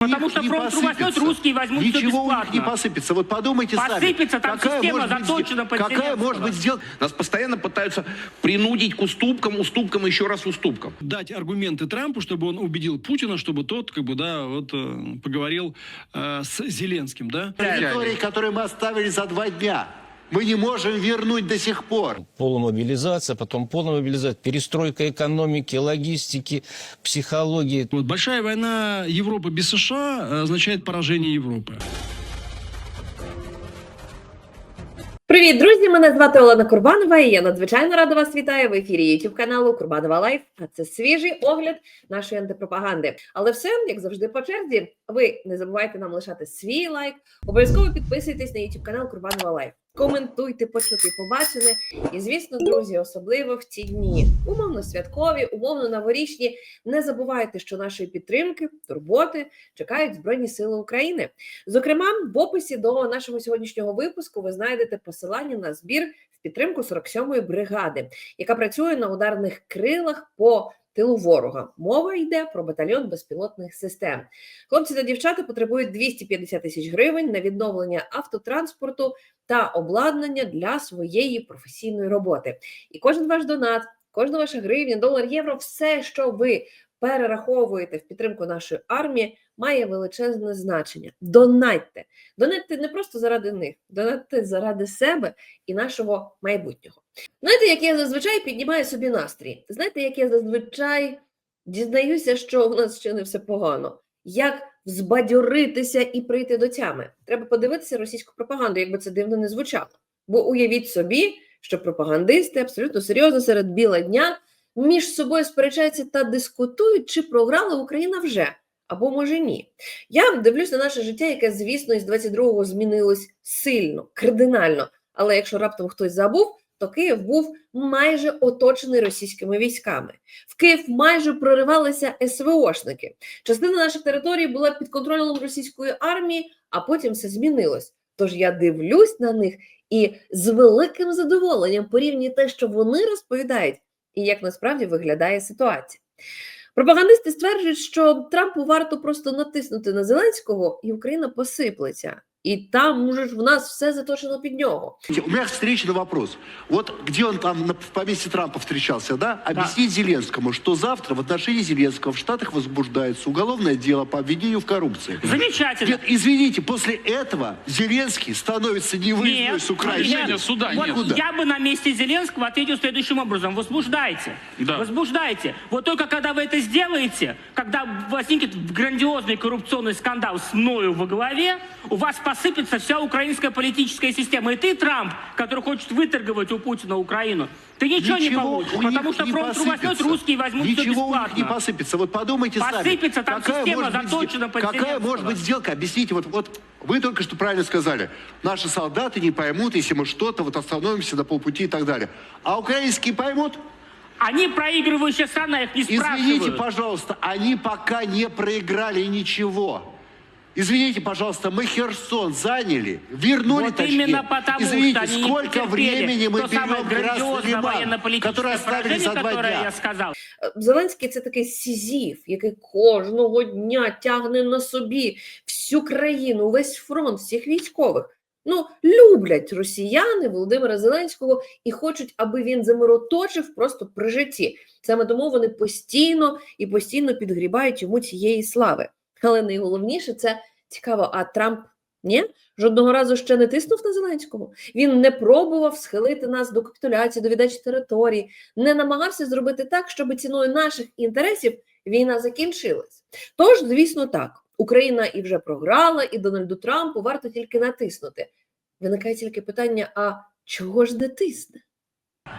Потому что не фронт возьмет, посыпется. русские возьмут Ничего у них не бесплатно. посыпется. Вот подумайте сами. Посыпется, там система может быть заточена под Какая Зеленского. может быть сделка? Нас постоянно пытаются принудить к уступкам, уступкам, еще раз уступкам. дать аргументы Трампу, чтобы он убедил Путина, чтобы тот, как бы, да, вот э, поговорил э, с Зеленским, да? Территории, которые мы оставили за два дня. Мы не можем вернуть до сих пор. полумобилизация, потом полная мобилизация, перестройка экономики, логистики, психологии. Вот большая война Европы без США э, означает поражение Европы. Привіт, друзі! Мене звати Олена Курбанова, і я надзвичайно рада вас вітаю в ефірі YouTube каналу Курбанова Лайф. А це свіжий огляд нашої антипропаганди. Але все, як завжди, по черзі. Ви не забувайте нам лишати свій лайк. Обов'язково підписуйтесь на YouTube канал Курбанова Лайф. Коментуйте, почути, побачене. І звісно, друзі, особливо в ці дні, умовно святкові, умовно новорічні. Не забувайте, що нашої підтримки, турботи чекають Збройні Сили України. Зокрема, в описі до нашого сьогоднішнього випуску ви знайдете посилання на збір в підтримку 47-ї бригади, яка працює на ударних крилах по тилу ворога. Мова йде про батальйон безпілотних систем. Хлопці та дівчата потребують 250 тисяч гривень на відновлення автотранспорту та обладнання для своєї професійної роботи. І кожен ваш донат, кожна ваша гривня, долар, євро, все, що ви перераховуєте в підтримку нашої армії, має величезне значення. Донатьте. Донатьте не просто заради них, донатьте заради себе і нашого майбутнього. Знаєте, як я зазвичай піднімаю собі настрій? Знаєте, як я зазвичай дізнаюся, що у нас ще не все погано. Як збадьоритися і прийти до тями? Треба подивитися російську пропаганду, якби це дивно не звучало. Бо уявіть собі, що пропагандисти абсолютно серйозно серед біла дня між собою сперечаються та дискутують, чи програла Україна вже, або може ні. Я дивлюсь на наше життя, яке, звісно, із 22-го змінилось сильно, кардинально. Але якщо раптом хтось забув, то Київ був майже оточений російськими військами. В Київ майже проривалися СВОшники. Частина наших територій була під контролем російської армії, а потім все змінилось. Тож я дивлюсь на них і з великим задоволенням порівнюю те, що вони розповідають, і як насправді виглядає ситуація. Пропагандисти стверджують, що Трампу варто просто натиснути на Зеленського, і Україна посиплеться. І там може ж в нас все заточено під нього. У меня встречный вопрос. Вот где он там на- в поместье Трампа встречался, да? Объяснить Зеленскому, что завтра в отношении Зеленского в Штатах возбуждается уголовное дело по обвинению в коррупции. Замечательно. Нет, извините, после этого Зеленский становится невыездной Нет, с Украины. нет. суда Вот Куда? я бы на месте Зеленского ответил следующим образом. Возбуждайте. Да. Возбуждайте. Вот только когда вы это сделаете, когда возникнет грандиозный коррупционный скандал с мною во главе, у вас посыпется вся украинская политическая система. И ты, Трамп, который хочет выторговать у Путина Украину, ты ничего, не получишь. Потому что не фронт возьмет, посыпется. русские возьмут все Ничего у них не бесплатно. посыпется. Вот подумайте сами. Посыпется, там система может быть заточена под Какая может быть сделка? Объясните. Вот, вот вы только что правильно сказали. Наши солдаты не поймут, если мы что-то вот остановимся на полпути и так далее. А украинские поймут? Они проигрывающая страна, их не спрашивают. Извините, пожалуйста, они пока не проиграли ничего. Извините, пожалуйста, мы Херсон заняли, вернули Вот точнее. именно потому, Извините, что они не сколько потерпели времени мы то самое берем Красный грандиозное Лиман, военно-политическое который оставили поражение, за два которое дня. я сказал. Е, Зеленський це такий сізіф, який кожного дня тягне на собі всю країну, весь фронт, всіх військових. Ну, люблять росіяни Володимира Зеленського і хочуть, аби він замироточив просто при житті. Саме тому вони постійно і постійно підгрібають йому цієї слави. Але найголовніше це цікаво, а Трамп ні? Жодного разу ще не тиснув на Зеленського. Він не пробував схилити нас до капітуляції, до віддачі території, не намагався зробити так, щоб ціною наших інтересів війна закінчилась. Тож, звісно, так, Україна і вже програла, і Дональду Трампу варто тільки натиснути. Виникає тільки питання: а чого ж не тисне?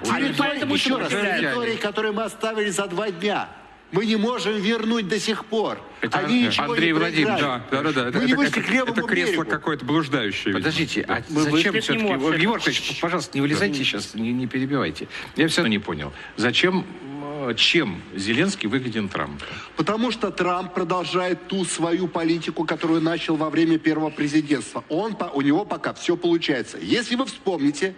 Территории, поэтому еще раз, сопротивляюсь. территории, которые мы оставили за два дня, мы не можем вернуть до сих пор. Это Они ничего Андрей не Владимирович, проиграли. да, да, да, это, Мы не это- вышли это- к левому это кресло берегу. какое-то блуждающее. видимо. Подождите, а Да. зачем вышли к все-таки... нему вообще. Егор Ильич, пожалуйста, не вылезайте сейчас, не, не перебивайте. Я все равно не понял. Зачем э, чем Зеленский выгоден Трампу? Потому что Трамп продолжает ту свою политику, которую начал во время первого президентства. Он, у него пока все получается. Если вы вспомните,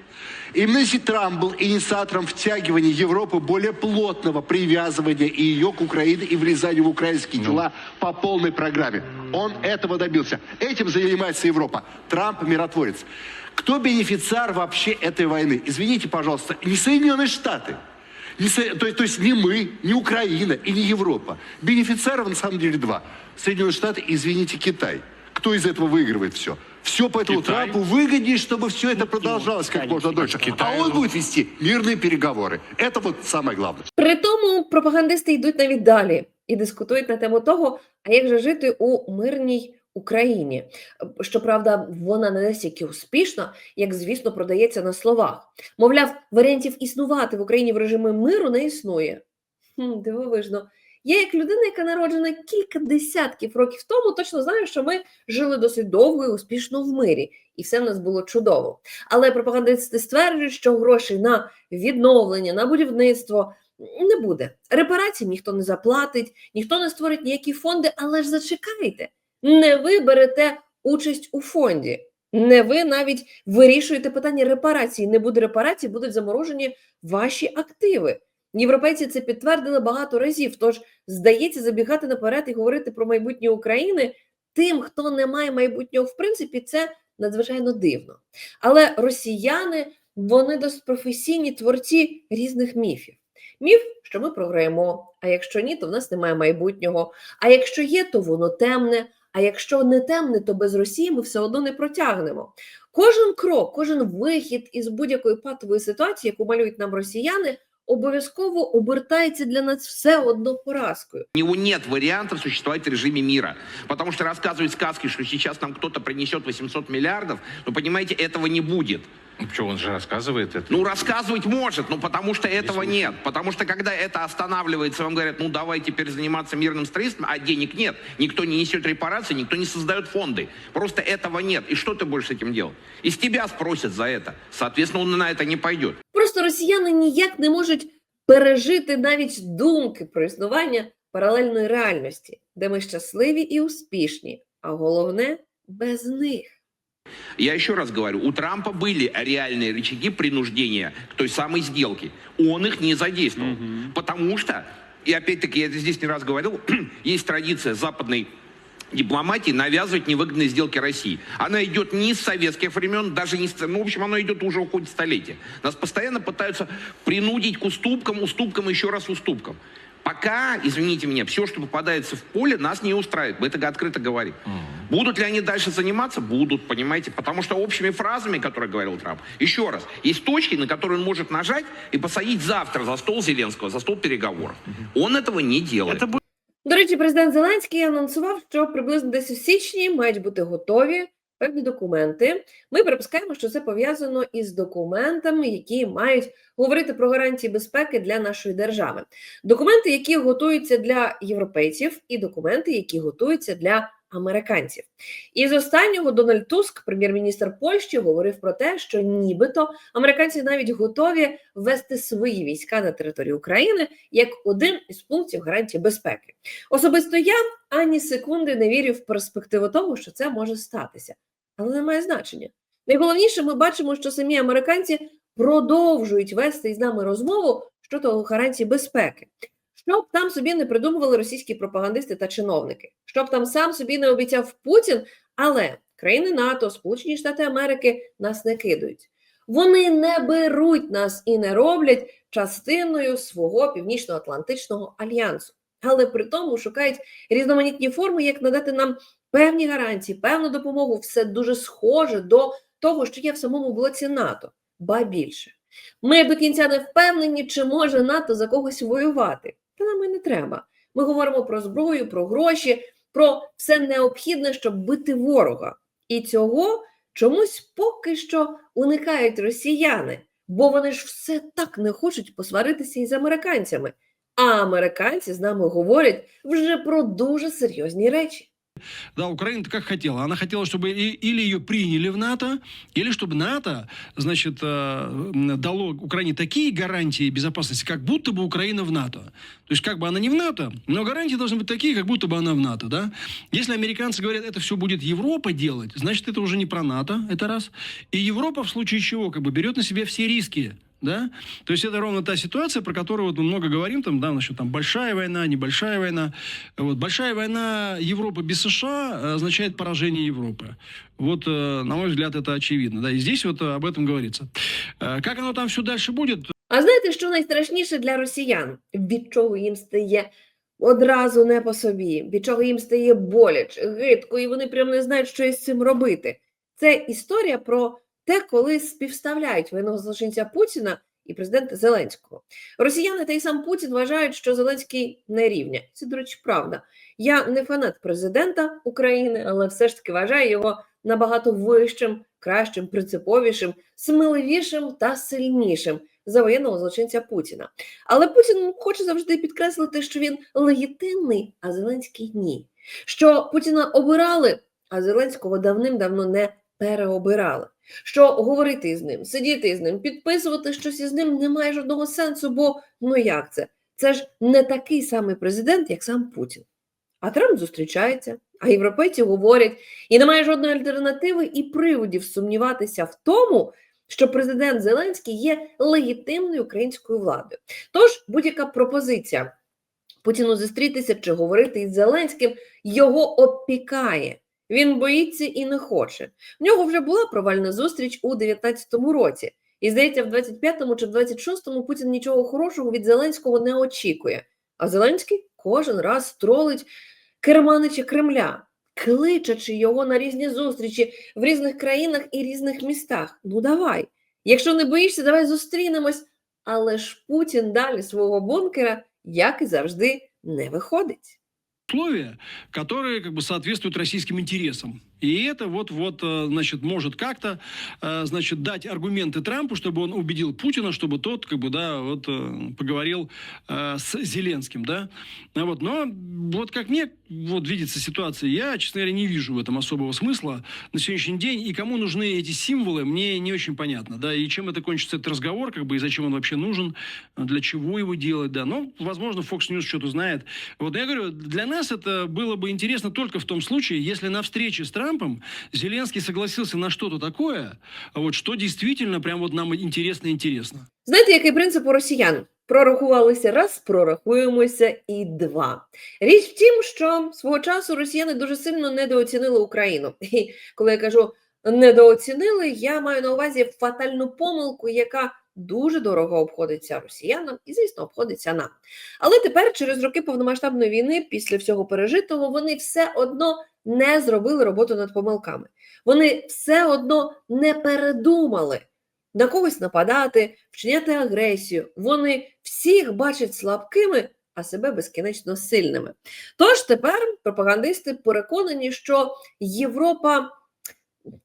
именно если Трамп был инициатором втягивания Европы более плотного привязывания и ее к Украине и влезания в украинские дела по полной программе. Он этого добился. Этим занимается Европа. Трамп миротворец. Кто бенефициар вообще этой войны? Извините, пожалуйста, не Соединенные Штаты. Не Со- то, есть- то есть не мы, не Украина и не Европа. Бенефициаров на самом деле два. Соединенные Штаты, извините, Китай. Кто из этого выигрывает все? Все поэтому Китай. Трампу выгоднее, чтобы все это продолжалось как можно дольше. Китай, а он ну. будет вести мирные переговоры. Это вот самое главное. При тому пропагандисти йдуть навіть далі і дискутують на тему того, а як же жити у мирній Україні. Щоправда, вона не настільки успішна, як, звісно, продається на словах. Мовляв, варіантів існувати в Україні в режимі миру не існує. Хм, дивовижно. Я, як людина, яка народжена кілька десятків років тому, точно знаю, що ми жили досить довго і успішно в мирі, і все в нас було чудово. Але пропагандисти стверджують, що грошей на відновлення, на будівництво не буде. Репарацій ніхто не заплатить, ніхто не створить ніякі фонди, але ж зачекайте, не ви берете участь у фонді. Не ви навіть вирішуєте питання репарацій. Не буде репарацій, будуть заморожені ваші активи. Європейці це підтвердили багато разів. Тож здається, забігати наперед і говорити про майбутнє України тим, хто не має майбутнього, в принципі, це надзвичайно дивно. Але росіяни вони досить професійні творці різних міфів. Міф, що ми програємо, а якщо ні, то в нас немає майбутнього. А якщо є, то воно темне. А якщо не темне, то без Росії ми все одно не протягнемо. Кожен крок, кожен вихід із будь-якої патової ситуації, яку малюють нам росіяни, обов'язково обертається для нас все одно поразкою. У него нет вариантов существовать в режиме мира. Потому что рассказывать сказки, что сейчас нам кто-то принесет 800 миллиардов, ну, понимаете, этого не будет. Почему он же рассказывает это? Ну, рассказывать может, но потому что этого нет. Потому что когда это останавливается, вам говорят, ну, давай теперь заниматься мирным строительством, а денег нет. Никто не несет репарации, никто не создает фонды. Просто этого нет. И что ты будешь с этим делать? Из тебя спросят за это. Соответственно, он на это не пойдет. Просто росіяни ніяк не можуть пережити навіть думки про існування паралельної реальності, де ми щасливі і успішні, а головне без них. Я еще раз говорю, у Трампа были реальные рычаги принуждения к той самой сделке. Он их не задействовал. Потому что, и опять-таки я это здесь не раз говорил, есть традиция западной дипломатии навязывать невыгодные сделки России. Она идет не с советских времен, даже не с... Ну, в общем, она идет уже уходит столетия. Нас постоянно пытаются принудить к уступкам, уступкам, еще раз уступкам. Пока, извините меня, все, что попадается в поле, нас не устраивает. Мы это открыто говорим. Будут ли они дальше заниматься? Будут, понимаете? Потому что общими фразами, которые говорил Трамп, еще раз, есть точки, на которые он может нажать и посадить завтра за стол Зеленского, за стол переговоров. Он этого не делает. До речі, президент Зеленський анонсував, що приблизно десь у січні мають бути готові певні документи. Ми припускаємо, що це пов'язано із документами, які мають говорити про гарантії безпеки для нашої держави. Документи, які готуються для європейців, і документи, які готуються для американців. І з останнього Дональд Туск, прем'єр-міністр Польщі, говорив про те, що нібито американці навіть готові ввести свої війська на територію України як один із пунктів гарантії безпеки. Особисто я ані секунди не вірю в перспективу того, що це може статися, але не має значення. Найголовніше, ми бачимо, що самі американці продовжують вести із нами розмову щодо гарантій безпеки. Щоб там собі не придумували російські пропагандисти та чиновники, щоб там сам собі не обіцяв Путін, але країни НАТО, Сполучені Штати Америки нас не кидають. Вони не беруть нас і не роблять частиною свого північно-атлантичного альянсу, але при тому шукають різноманітні форми, як надати нам певні гарантії, певну допомогу. Все дуже схоже до того, що є в самому блоці НАТО, ба більше. Ми до кінця не впевнені, чи може НАТО за когось воювати. Та нам і не треба. Ми говоримо про зброю, про гроші, про все необхідне, щоб бити ворога. І цього чомусь поки що уникають росіяни, бо вони ж все так не хочуть посваритися із американцями. А американці з нами говорять вже про дуже серйозні речі. Да, Украина как хотела. Она хотела, чтобы или ее приняли в НАТО, или чтобы НАТО, значит, э, дало Украине такие гарантии безопасности, как будто бы Украина в НАТО. То есть как бы она не в НАТО, но гарантии должны быть такие, как будто бы она в НАТО, да. Если американцы говорят, это все будет Европа делать, значит, это уже не про НАТО, это раз. И Европа в случае чего как бы берет на себя все риски, да? То есть это ровно та ситуация, про которую вот мы много говорим, там, да, насчет там большая война, небольшая война. Вот большая война Европы без США э, означает поражение Европы. Вот, э, на мой взгляд, это очевидно, да, и здесь вот э, об этом говорится. Э, Как оно там все дальше будет, А знаєте, що найстрашніше для росіян? Від чого їм стає одразу не по собі, від чого їм стає боляче, гидко, і вони прям не знають, що із цим робити. Це історія про те, коли співставляють воєнного злочинця Путіна і президента Зеленського. Росіяни та й сам Путін вважають, що Зеленський не рівня. Це, до речі, правда. Я не фанат президента України, але все ж таки вважаю його набагато вищим, кращим, принциповішим, сміливішим та сильнішим за воєнного злочинця Путіна. Але Путін хоче завжди підкреслити, що він легітимний, а Зеленський ні. Що Путіна обирали, а Зеленського давним-давно не переобирали. Що говорити з ним, сидіти з ним, підписувати щось із ним немає жодного сенсу, бо ну як це? Це ж не такий самий президент, як сам Путін. А Трамп зустрічається, а європейці говорять, і немає жодної альтернативи і приводів сумніватися в тому, що президент Зеленський є легітимною українською владою. Тож будь-яка пропозиція Путіну зустрітися чи говорити із Зеленським його обпікає. Він боїться і не хоче. В нього вже була провальна зустріч у 19-му році. І здається, в 25-му чи в 26-му Путін нічого хорошого від Зеленського не очікує. А Зеленський кожен раз тролить керманича Кремля, кличачи його на різні зустрічі в різних країнах і різних містах. Ну давай. Якщо не боїшся, давай зустрінемось. Але ж Путін далі свого бункера, як і завжди, не виходить. Условия, которые как бы соответствуют российским интересам. И это вот-вот, э, значит, может как-то, э, значит, дать аргументы Трампу, чтобы он убедил Путина, чтобы тот, как бы, да, вот э, поговорил с Зеленским, да. Вот, но вот как мне вот видится ситуация, я, честно говоря, не вижу в этом особого смысла на сегодняшний день. И кому нужны эти символы, мне не очень понятно, да, и чем это кончится этот разговор, как бы, и зачем он вообще нужен, для чего его делать, да. Но, возможно, Fox News что-то знает. Вот я говорю, для нас это было бы интересно только в том случае, если на встрече с Трампом Зеленский согласился на что-то такое, вот что действительно прям вот нам интересно-интересно. Знаєте, який принцип у росіян? Прорахувалися раз, прорахуємося і два. Річ в тім, що свого часу росіяни дуже сильно недооцінили Україну. І коли я кажу недооцінили, я маю на увазі фатальну помилку, яка дуже дорого обходиться росіянам і, звісно, обходиться нам. Але тепер, через роки повномасштабної війни, після всього пережитого, вони все одно не зробили роботу над помилками. Вони все одно не передумали на когось нападати, вчиняти агресію. Вони всіх бачать слабкими, а себе безкінечно сильними. Тож тепер пропагандисти переконані, що Європа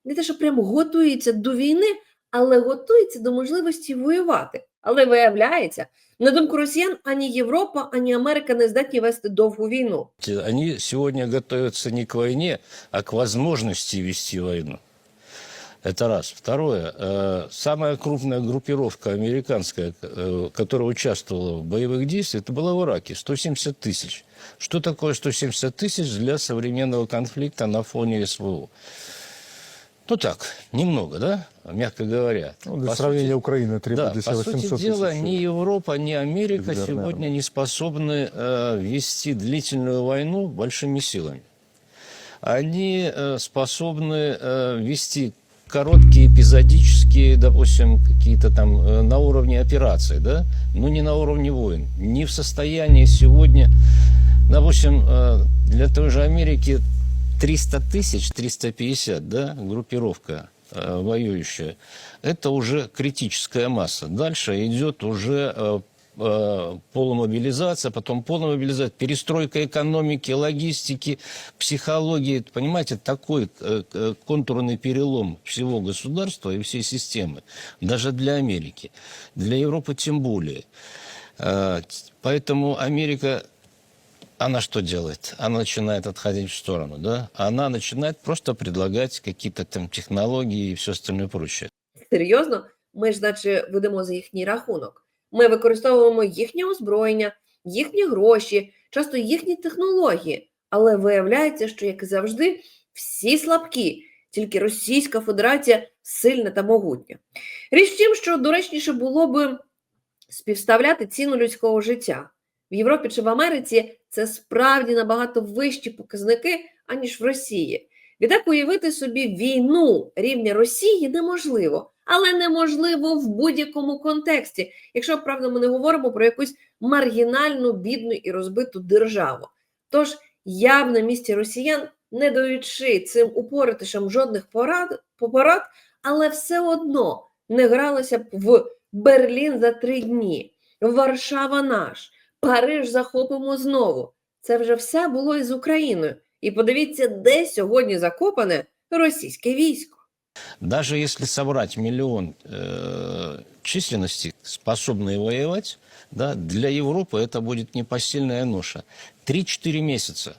не те, що прямо готується до війни, але готується до можливості воювати. Але виявляється, на думку росіян, ані Європа, ані Америка не здатні вести довгу війну. Они сегодня готовятся не к войне, а к возможности вести войну. Это раз. Второе. э, Самая крупная группировка американская, э, которая участвовала в боевых действиях, это была в Ираке. 170 тысяч. Что такое 170 тысяч для современного конфликта на фоне СВО? Ну так, немного, да, мягко говоря. Ну, для По сравнения, сути- Украина требует да, для себя по сути 800 дела, ни Европа, ни Америка сегодня не способны э, вести длительную войну большими силами. Они э, способны э, вести короткие эпизодические, допустим, какие-то там э, на уровне операций, да, но не на уровне войн. Не в состоянии сегодня, допустим, э, для той же Америки 300 тысяч, 350, да, группировка э, воюющая, это уже критическая масса. Дальше идет уже э, э, полумобилизация, потом полумобилизация, перестройка экономики, логистики, психологии. Понимаете, такой э, э, контурный перелом всего государства и всей системы, даже для Америки, для Европы тем более. Э, Поэтому Америка она что делает? Она начинает отходить в сторону, да? Она начинает просто предлагать какие-то там технологии и все остальное прочее. Серйозно, ми ж наче ведемо за їхній рахунок. Ми використовуємо їхнє озброєння, їхні гроші, часто їхні технології. Але виявляється, що, як і завжди, всі слабкі, тільки Російська Федерація сильна та могутня. Річ в тім, що доречніше було би співставляти ціну людського життя. В Європі чи в Америці це справді набагато вищі показники, аніж в Росії. Відтак уявити собі війну рівня Росії неможливо, але неможливо в будь-якому контексті, якщо правда ми не говоримо про якусь маргінальну, бідну і розбиту державу. Тож я б на місці росіян, не даючи цим упоритишам жодних порад, порад, але все одно не гралося б в Берлін за три дні, Варшава наш, Париж захопимо знову. Це вже все було із Україною. І подивіться, де сьогодні закопане російське військо. Даже если собрать миллион э, численности, способные воевать, да, для Европы это будет непосильная ноша. 3-4 месяца.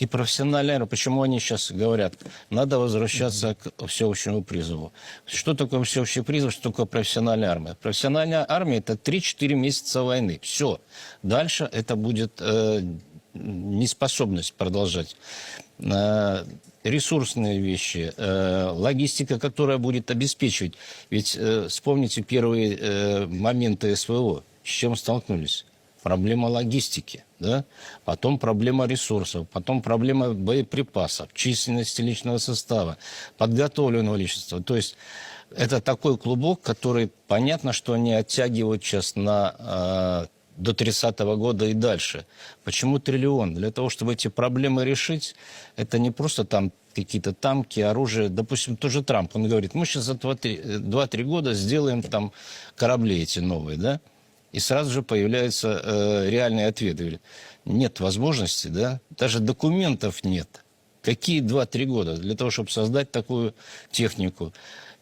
И профессиональная армия, почему они сейчас говорят, надо возвращаться к всеобщему призыву. Что такое всеобщий призыв, что такое профессиональная армия? Профессиональная армия – это 3-4 месяца войны. Все. Дальше это будет э, неспособность продолжать. Э, ресурсные вещи, э, логистика, которая будет обеспечивать. Ведь э, вспомните первые э, моменты СВО, с чем столкнулись. Проблема логистики, да? потом проблема ресурсов, потом проблема боеприпасов, численности личного состава, подготовленного личества. То есть это такой клубок, который понятно, что они оттягивают сейчас на э, до 30 года и дальше. Почему триллион? Для того, чтобы эти проблемы решить, это не просто там какие-то танки, оружие. Допустим, тот же Трамп, он говорит, мы сейчас за 2-3 года сделаем там корабли эти новые, да? И сразу же появляются э, реальные ответы. Говорит, нет возможности, да? Даже документов нет. Какие 2-3 года для того, чтобы создать такую технику?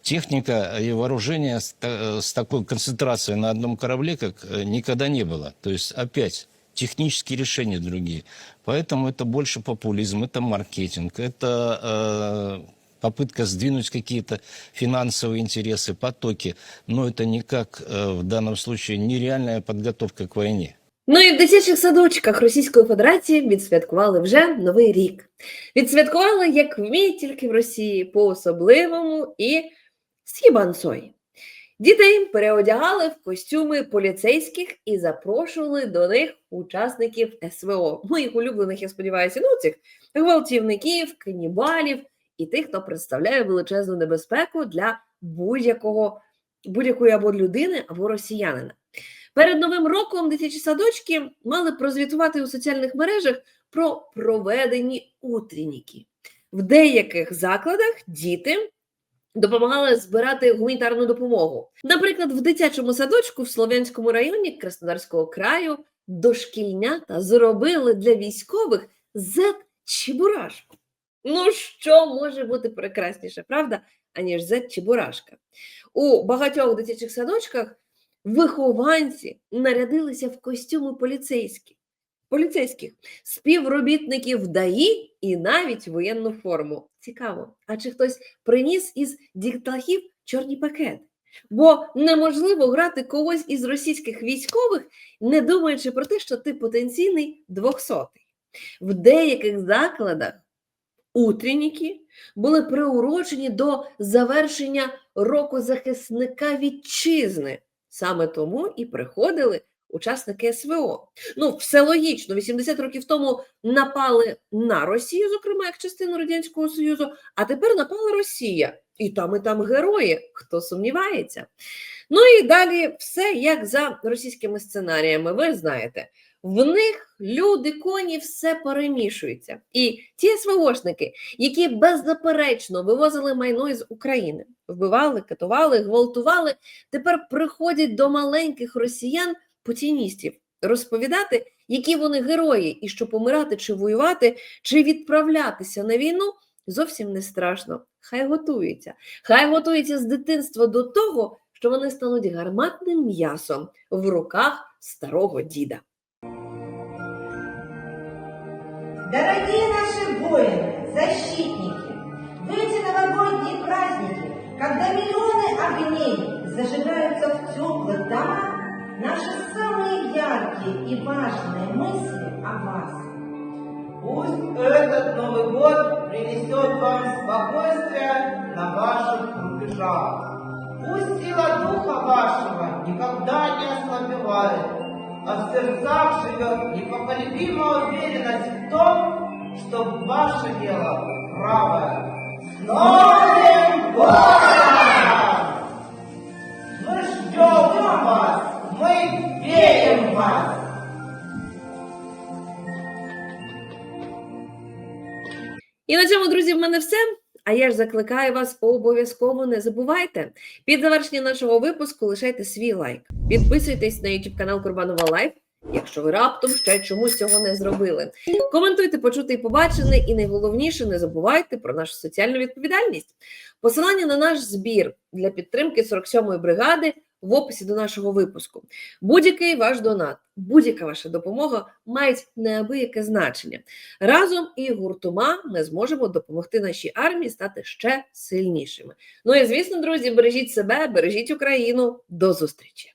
Техника и вооружение с, та- с такой концентрацией на одном корабле, как э, никогда не было. То есть опять технические решения другие. Поэтому это больше популизм, это маркетинг, это э, попытка сдвинуть какие-то финансовые интересы, потоки. Но это никак э, в данном случае нереальная подготовка к войне. Ну і в дитячих садочках Російської Федерації відсвяткували вже новий рік. Відсвяткували, як вміють тільки в Росії, по-особливому і з хібанцой. Дітей переодягали в костюми поліцейських і запрошували до них учасників СВО. Моїх улюблених, я сподіваюся, ну цих гвалтівників, канібалів і тих, хто представляє величезну небезпеку для будь-якого будь-якої або людини, або росіянина. Перед новим роком дитячі садочки мали прозвітувати у соціальних мережах про проведені утренніки. В деяких закладах діти допомагали збирати гуманітарну допомогу. Наприклад, в дитячому садочку в Слов'янському районі Краснодарського краю дошкільнята зробили для військових зет чебурашку. Ну що може бути прекрасніше, правда, аніж зет чебурашка? У багатьох дитячих садочках вихованці нарядилися в костюми поліцейські, поліцейських, співробітників ДАІ і навіть воєнну форму. Цікаво, а чи хтось приніс із дітлахів чорні пакети? Бо неможливо грати когось із російських військових, не думаючи про те, що ти потенційний двохсотий. В деяких закладах утренніки були приурочені до завершення року захисника вітчизни. Саме тому і приходили учасники СВО. Ну, все логічно. 80 років тому напали на Росію, зокрема як частину Радянського Союзу, а тепер напала Росія. І там, і там герої, хто сумнівається. Ну і далі все як за російськими сценаріями. Ви знаєте, в них люди, коні, все перемішується. І ті СВОшники, які беззаперечно вивозили майно із України, вбивали, катували, гвалтували, тепер приходять до маленьких росіян путіністів розповідати, які вони герої, і що помирати чи воювати, чи відправлятися на війну зовсім не страшно. Хай готуються. Хай готуються з дитинства до того, що вони стануть гарматним м'ясом в руках старого діда. Дорогие наши воины, защитники, в эти новогодние праздники, когда миллионы огней зажигаются в теплых домах, наши самые яркие и важные мысли о вас. Пусть этот Новый год принесет вам спокойствие на ваших рубежах. Пусть сила духа вашего никогда не ослабевает, а в сердцах живет непоколебимая уверенность в том, что ваше дело правое. С Новым годом! Мы ждем вас, мы верим в вас. І на цьому, друзі, в мене все. А я ж закликаю вас обов'язково не забувайте. Під завершення нашого випуску лишайте свій лайк. Підписуйтесь на YouTube канал Курбанова Лайф, якщо ви раптом ще чомусь цього не зробили. Коментуйте, почути і побачене, і найголовніше, не забувайте про нашу соціальну відповідальність. Посилання на наш збір для підтримки 47-ї бригади в описі до нашого випуску. Будь-який ваш донат, будь-яка ваша допомога мають неабияке значення. Разом і гуртома ми зможемо допомогти нашій армії стати ще сильнішими. Ну і звісно, друзі, бережіть себе, бережіть Україну. До зустрічі!